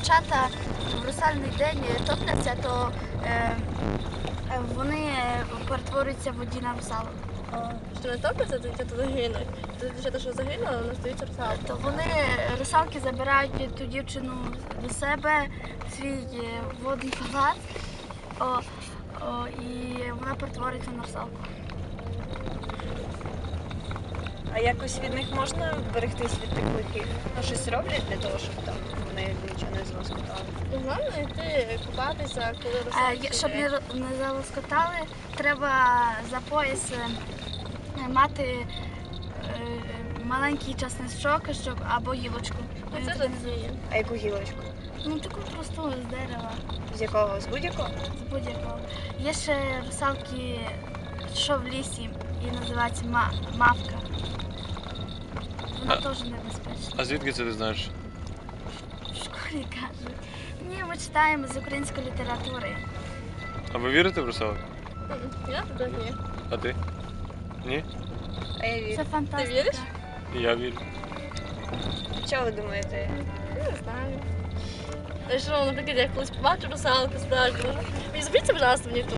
дівчата в русальний день топляться, то е, е, вони е, перетворюються в воді на русалок. Що не топляться, то дівчата загинуть. То дівчата, що загинули, вони стають русалки. То вони русалки забирають ту дівчину до себе свій е, водний палац, о, о, і вона перетворюється на русалку. А якось від них можна берегтись від тих лихих? Ну, щось роблять для того, щоб там вони нічого не злоскотали? Головне йти купатися, коли Е, русалки. є- Щоб не, ро- не залоскотали, треба за пояс е, мати е, маленький часничок щоб, або гілочку. Ну, Він Це діє. А яку гілочку? Ну таку просту з дерева, З якого? З будь-якого? з будь-якого. Є ще русалки, що в лісі, і називається ма- мавка. Вона А- теж небезпечна. А звідки це ти знаєш? В школі кажуть. Ні, ми читаємо з української літератури. А ви вірите в русалок? Я туди ні. А ти? Ні? А я вірю. Це фантастика. віриш? Я вірю. Що ви думаєте? Не знаю. Та що, наприклад, я колись побачу русалку справжню. Мені будь ласка, мені тут.